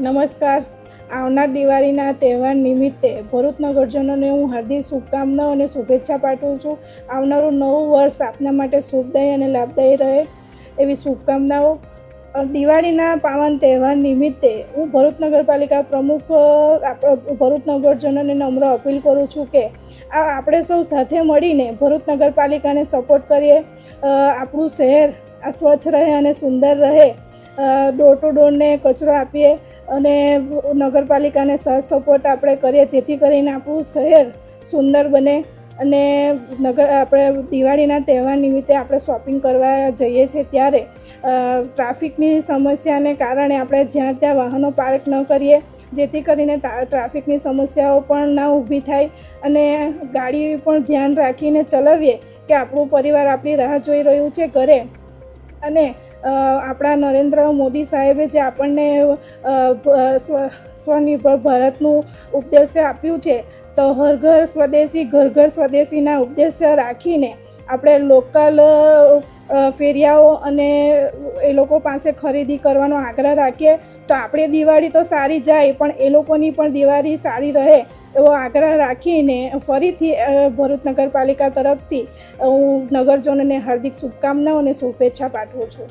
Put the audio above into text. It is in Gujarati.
નમસ્કાર. આવનાર દિવાળીના તહેવાર નિમિત્તે ભરૂચ નગરજનોને હું હાર્દિક શુભકામનાઓ અને શુભેચ્છા પાઠવું છું. આવનારું નવું વર્ષ આપના માટે શુભદાયી અને લાભદાયી રહે એવી શુભકામનાઓ. દિવાળીના પાવન તહેવાર નિમિત્તે હું ભરૂચ નગરપાલિકા પ્રમુખ ભરૂચ નગરજનોને નમ્ર અપીલ કરું છું કે આ આપણે સૌ સાથે મળીને ભરૂચ નગરપાલિકાને સપોર્ટ કરીએ. આપણું શહેર આ સ્વચ્છ રહે અને સુંદર રહે. ડોર ટુ ડોરને કચરો આપીએ અને નગરપાલિકાને સાથ સપોર્ટ આપણે કરીએ, જેથી કરીને આપણું શહેર સુંદર બને અને નગર, આપણે દિવાળીના તહેવાર નિમિત્તે આપણે શોપિંગ કરવા જઈએ છીએ ત્યારે. ટ્રાફિકની સમસ્યાને કારણે આપણે જ્યાં ત્યાં વાહનો પાર્ક ન કરીએ, જેથી કરીને ટ્રાફિકની સમસ્યાઓ પણ ના ઊભી થાય અને ગાડી પણ ધ્યાન રાખીને ચલાવીએ કે આપણું પરિવાર આપણી રાહ જોઈ રહ્યું છે ઘરે. અને આપણા નરેન્દ્ર મોદી સાહેબે જે આપણને સ્વનિર્ભર ભારતનું ઉપદેશ્ય આપ્યું છે, તો હર ઘર સ્વદેશી, ઘર ઘર સ્વદેશીના ઉપદેશ્ય રાખીને આપણે લોકલ ફેરિયાઓ અને એ લોકો પાસે ખરીદી કરવાનો આગ્રહ રાખીએ, તો આપણી દિવાળી તો સારી જાય, પણ એ લોકોની પણ દિવાળી સારી રહે એવો આગ્રહ રાખીને ફરીથી ભરૂચ નગરપાલિકા તરફથી હું નગરજનોને હાર્દિક શુભકામનાઓ અને શુભેચ્છા પાઠવું છું.